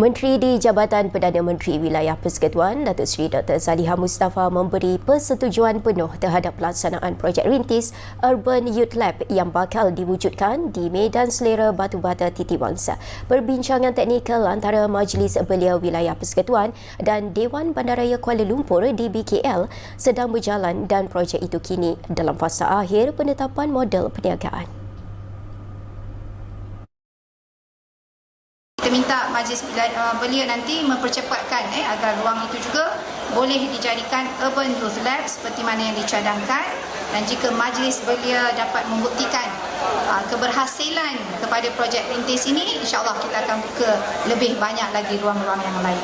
Menteri di Jabatan Perdana Menteri Wilayah Persekutuan Datuk Seri Dr. Zaliha Mustafa memberi persetujuan penuh terhadap pelaksanaan projek rintis Urban Youth Lab yang bakal diwujudkan di Medan Selera Batu Bata Titiwangsa. Perbincangan teknikal antara Majlis Belia Wilayah Persekutuan dan Dewan Bandaraya Kuala Lumpur di BKL sedang berjalan dan projek itu kini dalam fasa akhir penetapan model perniagaan. Minta majlis uh, belia nanti mempercepatkan eh, agar ruang itu juga boleh dijadikan urban youth lab seperti mana yang dicadangkan dan jika majlis belia dapat membuktikan uh, keberhasilan kepada projek rintis ini insyaAllah kita akan buka lebih banyak lagi ruang-ruang yang lain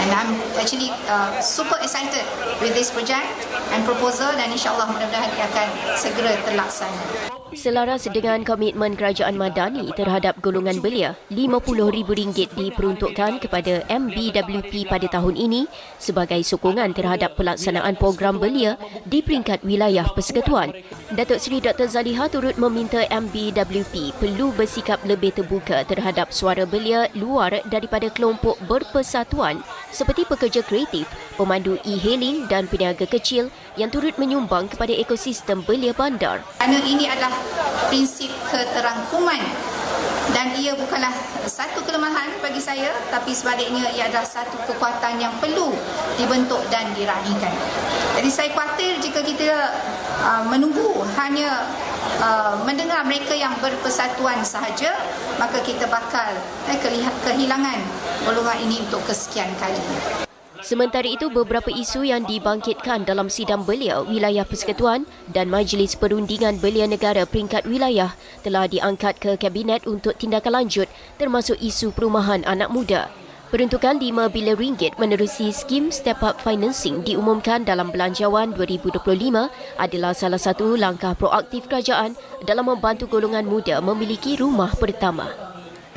and I'm actually uh, super excited with this project and proposal dan insyaAllah mudah-mudahan ia akan segera terlaksana. Selaras dengan komitmen kerajaan Madani terhadap golongan belia, RM50,000 diperuntukkan kepada MBWP pada tahun ini sebagai sokongan terhadap pelaksanaan program belia di peringkat wilayah persekutuan. Datuk Seri Dr. Zaliha turut meminta MBWP perlu bersikap lebih terbuka terhadap suara belia luar daripada kelompok berpersatuan seperti pekerja kreatif, pemandu e-hailing dan peniaga kecil yang turut menyumbang kepada ekosistem belia bandar. Kerana ini adalah prinsip keterangkuman dan ia bukanlah satu kelemahan bagi saya tapi sebaliknya ia adalah satu kekuatan yang perlu dibentuk dan diraihkan. Jadi saya khawatir jika kita uh, menunggu hanya uh, mendengar mereka yang berpersatuan sahaja maka kita bakal eh, kehilangan golongan ini untuk kesekian kalinya. Sementara itu, beberapa isu yang dibangkitkan dalam sidang belia wilayah persekutuan dan Majlis Perundingan Belia Negara peringkat wilayah telah diangkat ke Kabinet untuk tindakan lanjut termasuk isu perumahan anak muda. Peruntukan 5 bilion ringgit menerusi skim Step Up Financing diumumkan dalam Belanjawan 2025 adalah salah satu langkah proaktif kerajaan dalam membantu golongan muda memiliki rumah pertama.